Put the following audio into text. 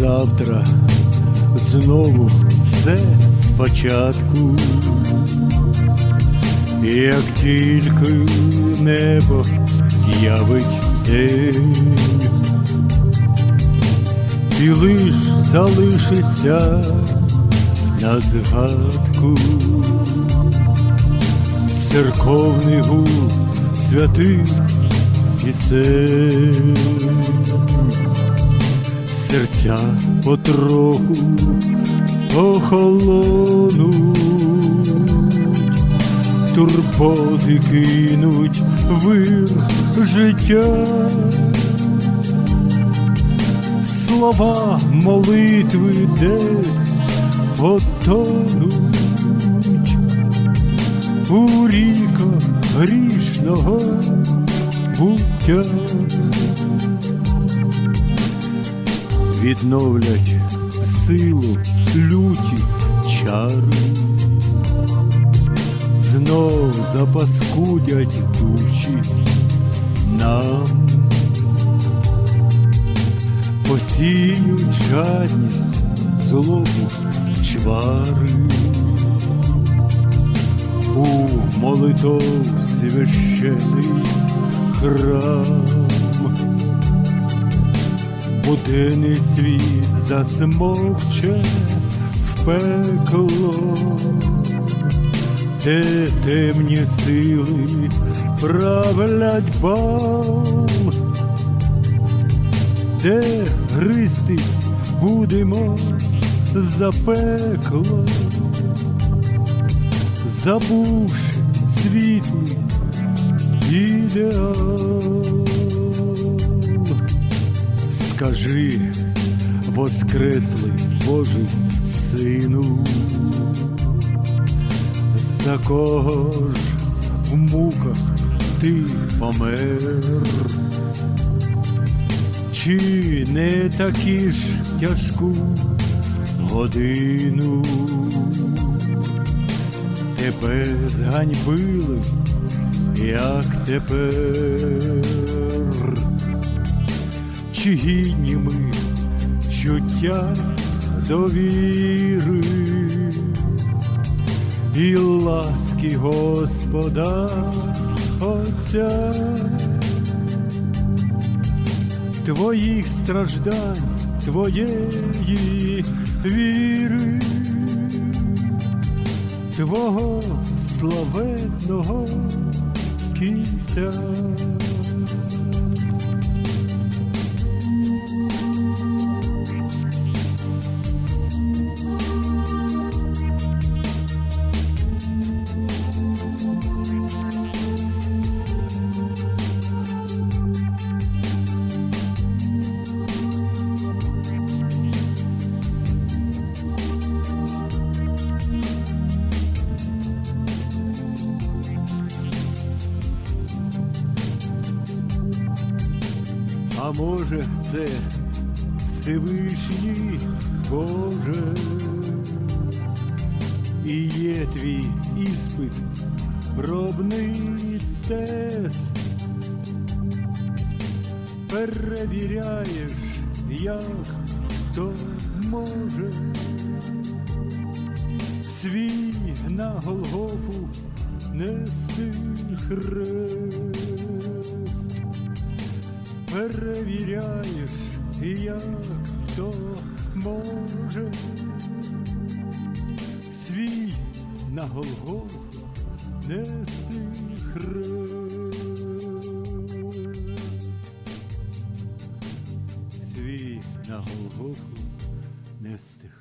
завтра знову все спочатку. Як тільки небо явить день, і лиш залишиться на згадку церковний гул святих пісень, серця потроху охолонуть, турботи кинуть вир життя. Слова молитви десь потонуть у ріках грішного буття. Відновлять силу люті чари, знов запаскудять душі нам, посіють жадність, злобу, чвари. У молитов священий храм. Буденний світ засмокче в пекло, де темні сили правлять бал, де гристись будемо за пекло? Забувши світлий ідеал. Скажи, воскреслий Божий сину, за кого ж в муках ти помер? Чи не такі ж тяжку годину? тебе зганьбили, як тепер, чи гідні ми чуття довіри. І ласки Господа Отця, твоїх страждань, твоєї віри. Твого славетного кінця. А може, це Всевишній Боже, і є твій іспит, пробний тест, перевіряєш, як хто може. Свій на Голгофу нести хрест перевіряєш, як хто може свій на Голгофу нести хрест. Свій на Голгофу нести хрест.